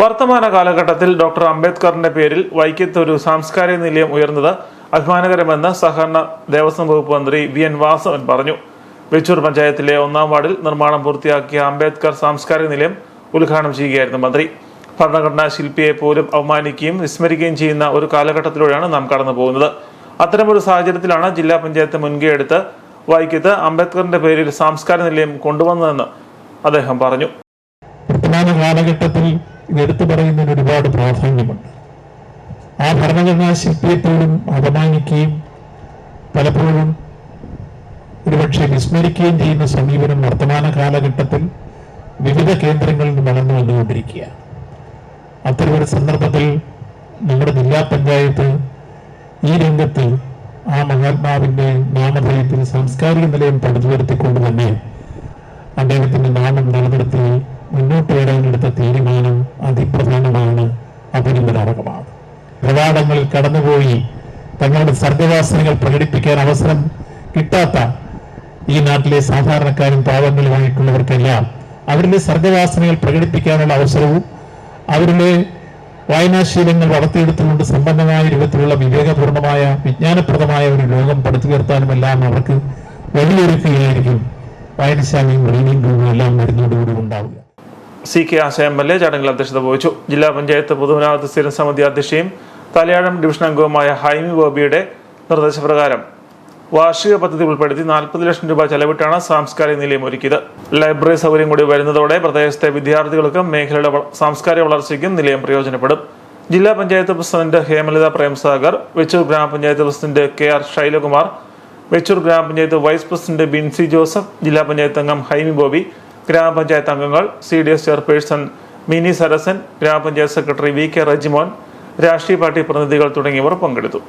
വർത്തമാന കാലഘട്ടത്തിൽ ഡോക്ടർ അംബേദ്കറിന്റെ പേരിൽ വൈക്കത്ത് ഒരു സാംസ്കാരിക നിലയം ഉയർന്നത് അഭിമാനകരമെന്ന് സഹകരണ ദേവസ്വം വകുപ്പ് മന്ത്രി വി എൻ വാസവൻ പറഞ്ഞു. വെച്ചൂർ പഞ്ചായത്തിലെ ഒന്നാം വാർഡിൽ നിർമ്മാണം പൂർത്തിയാക്കിയ അംബേദ്കർ സാംസ്കാരിക നിലയം ഉദ്ഘാടനം ചെയ്യുകയായിരുന്നു മന്ത്രി. ഭരണഘടനാ ശില്പിയെ പോലും അവമാനിക്കുകയും വിസ്മരിക്കുകയും ചെയ്യുന്ന ഒരു കാലഘട്ടത്തിലൂടെയാണ് നാം കടന്നു പോകുന്നത്. അത്തരമൊരു സാഹചര്യത്തിലാണ് ജില്ലാ പഞ്ചായത്ത് മുൻകൈ എടുത്ത് വൈക്കത്ത് അംബേദ്കറിന്റെ പേരിൽ സാംസ്കാരിക നിലയം കൊണ്ടുവന്നതെന്ന് അദ്ദേഹം പറഞ്ഞു. കാലഘട്ടത്തിൽ ഇത് എടുത്തു പറയുന്നതിന് ഒരുപാട് പ്രാധാന്യമുണ്ട്. ആ ഭരണഘടനാ ശില്പിയെ പോലും അപമാനിക്കുകയും പലപ്പോഴും ഒരുപക്ഷെ വിസ്മരിക്കുകയും ചെയ്യുന്ന സമീപനം വർത്തമാന കാലഘട്ടത്തിൽ വിവിധ കേന്ദ്രങ്ങളിൽ നിന്ന് വളർന്നു വന്നുകൊണ്ടിരിക്കുകയാണ്. അത്തരമൊരു സന്ദർഭത്തിൽ നമ്മുടെ ജില്ലാ പഞ്ചായത്ത് ഈ രംഗത്ത് ആ മഹാത്മാവിന്റെ നാമധേയത്തിൽ സാംസ്കാരിക നിലയം പടുത്തുയർത്തിക്കൊണ്ട് തന്നെ പ്രവാടങ്ങളിൽ കടന്നുപോയി തങ്ങളുടെ സർഗവാസനകൾ പ്രകടിപ്പിക്കാൻ അവസരം കിട്ടാത്ത ഈ നാട്ടിലെ സാധാരണക്കാരും പാവങ്ങളുമായിട്ടുള്ളവർക്കെല്ലാം അവരുടെ സർഗവാസനകൾ പ്രകടിപ്പിക്കാനുള്ള അവസരവും അവരുടെ വായനാശീലങ്ങൾ വളർത്തിയെടുത്തുകൊണ്ട് സമ്പന്നമായ രൂപത്തിലുള്ള വിവേകപൂർണമായ വിജ്ഞാനപ്രദമായ ഒരു ലോകം പടുത്തുയർത്താനുമെല്ലാം അവർക്ക് വഴിയൊരുക്കുകയായിരിക്കും. വായനശാലയും റീഡിംഗ് റൂമും എല്ലാം വരുന്നതോടുകൂടി ഉണ്ടാവുക. C K Asha M L A ചടങ്ങിൽ അധ്യക്ഷത വഹിച്ചു. ജില്ലാ പഞ്ചായത്ത് പൊതുമരാമത്ത് സ്ഥിരം സമിതി അധ്യക്ഷയും തലയാഴം ഡിവിഷൻ അംഗവുമായ ഹൈമി ബോബിയുടെ നിർദ്ദേശപ്രകാരം വാർഷിക പദ്ധതി ഉൾപ്പെടുത്തി നാൽപ്പത് ലക്ഷം രൂപ ചെലവിട്ടാണ് സാംസ്കാരിക നിലയം ഒരുക്കിയത്. ലൈബ്രറി സൗകര്യം കൂടി വരുന്നതോടെ പ്രദേശത്തെ വിദ്യാർത്ഥികൾക്കും മേഖലയുടെ സാംസ്കാരിക വളർച്ചയ്ക്കും നിലയം പ്രയോജനപ്പെടും. ജില്ലാ പഞ്ചായത്ത് പ്രസിഡന്റ് ഹേമലത പ്രേംസാഗർ വെച്ചൂർ ഗ്രാമപഞ്ചായത്ത് president K R Shailakumar Vechoor ഗ്രാമപഞ്ചായത്ത് വൈസ് പ്രസിഡന്റ് ബിൻസി ജോസഫ് ജില്ലാ പഞ്ചായത്ത് അംഗം ഹൈമി ബോബി ഗ്രാമപഞ്ചായത്ത് അംഗങ്ങൾ C D S chairperson Mini Sarasan ഗ്രാമപഞ്ചായത്ത് സെക്രട്ടറി വി കെ റജിമോൻ രാഷ്ട്രീയ പാർട്ടി പ്രതിനിധികൾ തുടങ്ങിയവർ പങ്കെടുത്തു